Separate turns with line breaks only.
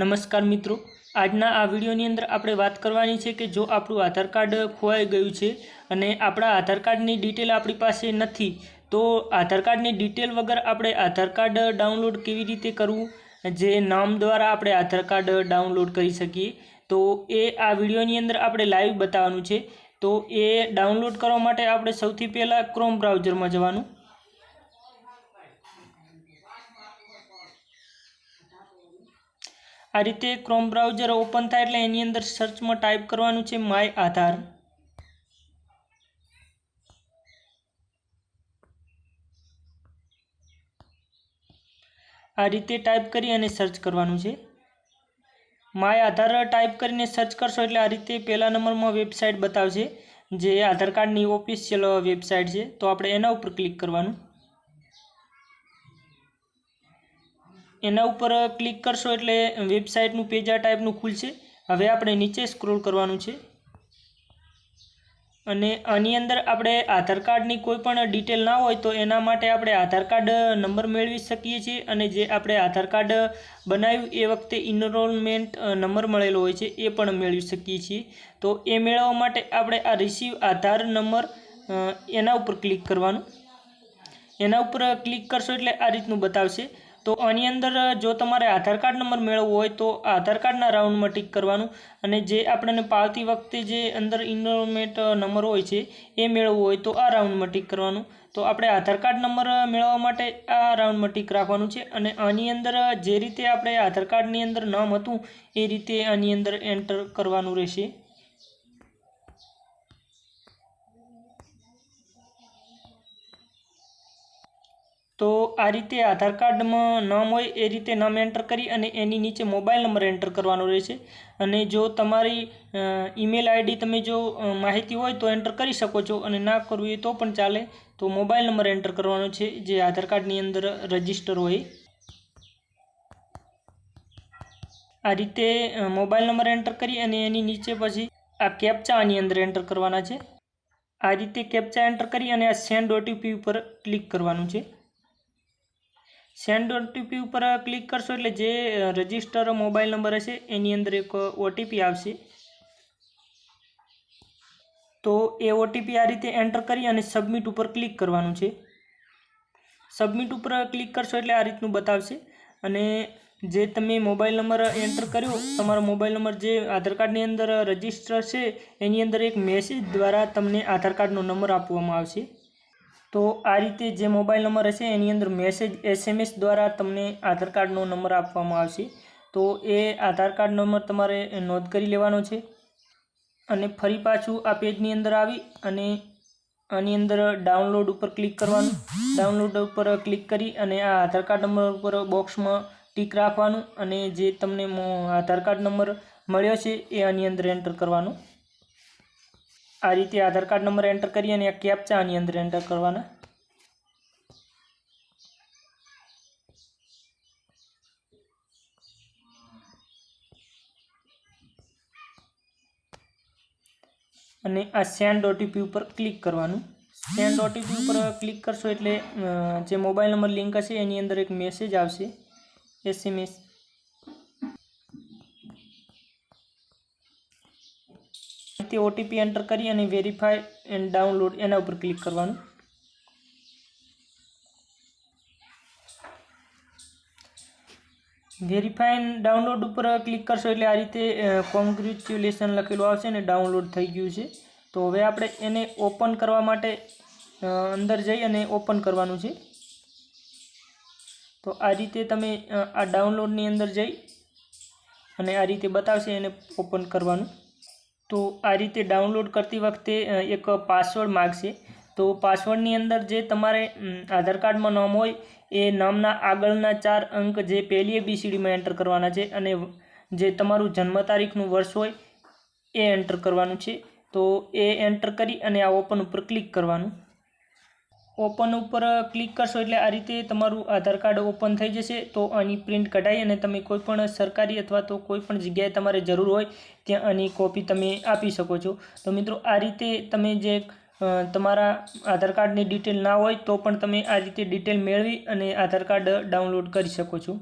નમસ્કાર મિત્રો. આજના આ વિડીયોની અંદર આપણે વાત કરવાની છે કે જો આપણું આધાર કાર્ડ ખોવાઈ ગયું છે અને આપણા આધાર કાર્ડની ડિટેલ આપણી પાસે નથી, તો આધાર કાર્ડની ડિટેલ વગર આપણે આધાર કાર્ડ ડાઉનલોડ કેવી રીતે કરવું? જે નામ દ્વારા આપણે આધાર કાર્ડ ડાઉનલોડ કરી શકીએ. તો એ આ વિડીયોની અંદર આપણે લાઈવ બતાવવાનું છે. તો એ ડાઉનલોડ કરવા માટે આપણે સૌથી પહેલાં ક્રોમ બ્રાઉઝરમાં જવાનું. આ રીતે ક્રોમ બ્રાઉઝર ઓપન થાય એટલે એની અંદર સર્ચમાં ટાઈપ કરવાનું છે માય આધાર આ રીતે ટાઈપ કરી અને સર્ચ કરવાનું છે. માય આધાર ટાઈપ કરીને સર્ચ કરશો એટલે આ રીતે પહેલા નંબરમાં વેબસાઇટ બતાવશે, જે આધાર કાર્ડની ઓફિશિયલ વેબસાઇટ છે. તો આપણે એના ઉપર ક્લિક કરવાનું. એના ઉપર ક્લિક કરશો એટલે વેબસાઇટનું પેજ આ ટાઈપનું ખુલશે. હવે આપણે નીચે સ્ક્રોલ કરવાનું છે. અને આની અંદર આપણે આધાર કાર્ડની કોઈ પણ ડિટેલ ના હોય તો એના માટે આપણે આધાર કાર્ડ નંબર મેળવી શકીએ છીએ. અને જે આપણે આધાર કાર્ડ બનાવ્યું એ વખતે ઇનરોલમેન્ટ નંબર મળેલો હોય છે એ પણ મેળવી શકીએ છીએ. તો એ મેળવવા માટે આપણે આ રિસીવ આધાર નંબર એના ઉપર ક્લિક કરવાનું. એના ઉપર ક્લિક કરશો એટલે આ રીતનું બતાવશે. તો આની અંદર જો તમારે આધાર કાર્ડ નંબર મેળવવો હોય તો આધાર કાર્ડના રાઉન્ડમાં ટીક કરવાનું અને જે આપણને પાવતી વખતે જે અંદર ઇનરોલમેન્ટ નંબર હોય છે, એ મેળવવો હોય તો આ રાઉન્ડમાં ટીક કરવાનું. તો આપણે આધાર કાર્ડ નંબર મેળવવા માટે આ રાઉન્ડમાં ટીક રાખવાનું છે અને આની અંદર જે રીતે આપણે આધાર કાર્ડની અંદર નામ હતું, એ રીતે આની અંદર એન્ટર કરવાનું રહેશે. તો આ રીતે આધાર કાર્ડમાં નામ હોય એ રીતે નામ એન્ટર કરી અને એની નીચે મોબાઈલ નંબર એન્ટર કરવાનો રહેશે. અને જો તમારી ઈમેલ આઈડી તમે જો માહિતી હોય તો એન્ટર કરી શકો છો અને ના કરવું હોય તો પણ ચાલે. તો મોબાઈલ નંબર એન્ટર કરવાનો છે જે આધાર કાર્ડની અંદર રજિસ્ટર હોય. આ રીતે મોબાઈલ નંબર એન્ટર કરી અને એની નીચે પછી આ કેપ્ચા આની અંદર એન્ટર કરવાના છે. આ રીતે કેપ્ચા એન્ટર કરી અને આ સેન્ડ ઓટીપી ઉપર ક્લિક કરવાનું છે. સેન્ડ ઓટીપી ઉપર ક્લિક કરશો એટલે જે રજિસ્ટર મોબાઈલ નંબર હશે, એની અંદર એક ઓટીપી આવશે. તો એ ઓટીપી આ રીતે એન્ટર કરી અને સબમિટ ઉપર ક્લિક કરવાનું છે. સબમિટ ઉપર ક્લિક કરશો એટલે આ રીતનું બતાવશે. અને જે તમે મોબાઈલ નંબર એન્ટર કર્યો, તમારો મોબાઈલ નંબર જે આધાર કાર્ડની અંદર રજિસ્ટર છે, એની અંદર એક મેસેજ દ્વારા તમને આધાર કાર્ડનો નંબર આપવામાં આવશે. તો આ રીતે જે મોબાઈલ નંબર હશે એની અંદર મેસેજ એસએમએસ દ્વારા તમને આધાર કાર્ડનો નંબર આપવામાં આવશે. તો એ આધાર કાર્ડ નંબર તમારે નોંધ કરી લેવાનો છે અને ફરી પાછું આ પેજની અંદર આવી અને આની અંદર ડાઉનલોડ ઉપર ક્લિક કરવાનું. ડાઉનલોડ ઉપર ક્લિક કરી અને આ આધાર કાર્ડ નંબર ઉપર બોક્સમાં ટીક રાખવાનું અને જે તમને આધાર કાર્ડ નંબર મળ્યો છે એ આની અંદર એન્ટર કરવાનું. આ રીતે આધાર કાર્ડ નંબર એન્ટર કરી અને આ કેપ્ચા આની અંદર એન્ટર કરવાના. અને આ સેન્ડ ઓટીપી ઉપર ક્લિક કરવાનું. સેન્ડ ઓટીપી ઉપર ક્લિક કરશો એટલે જે મોબાઈલ નંબર લિંક હશે એની અંદર એક મેસેજ આવશે. એસએમએસ તે ઓટીપી એન્ટર કરી અને વેરીફાય એન્ડ ડાઉનલોડ એના ઉપર ક્લિક કરવાનું. વેરીફાઈ એન્ડ ડાઉનલોડ ઉપર ક્લિક કરશો એટલે આ રીતે કોંગ્રેચ્યુલેશન લખેલું આવશે ને ડાઉનલોડ થઈ ગયું છે. તો હવે આપણે એને ઓપન કરવા માટે અંદર જઈ અને ઓપન કરવાનું છે. તો આ રીતે તમે આ ડાઉનલોડની અંદર જઈ અને આ રીતે બતાવશે એને ઓપન કરવાનું. તો આ રીતે ડાઉનલોડ કરતી વખતે એક પાસવર્ડ માગશે. તો પાસવર્ડની અંદર જે તમારે આધાર કાર્ડમાં નામ હોય, એ નામના આગળના ચાર અંક જે પહેલી એબીસીડીમાં એન્ટર કરવાના છે અને જે તમારું જન્મ તારીખનું વર્ષ હોય, એ એન્ટર કરવાનું છે. તો એ એન્ટર કરી અને આ ઓપન ઉપર ક્લિક કરવાનું. ઓપન ઉપર ક્લિક કરશો એટલે આ રીતે તમારું આધાર કાર્ડ ઓપન થઈ જશે. તો આની પ્રિન્ટ કઢાઈ અને તમે કોઈ પણ સરકારી અથવા તો કોઈપણ જગ્યાએ તમારે જરૂર હોય ત્યાં આની કોપી તમે આપી શકો છો. તો મિત્રો, આ રીતે તમે જે તમારા આધાર કાર્ડની ડિટેલ ના હોય તો પણ તમે આ રીતે ડિટેલ મેળવી અને આધાર કાર્ડ ડાઉનલોડ કરી શકો છો.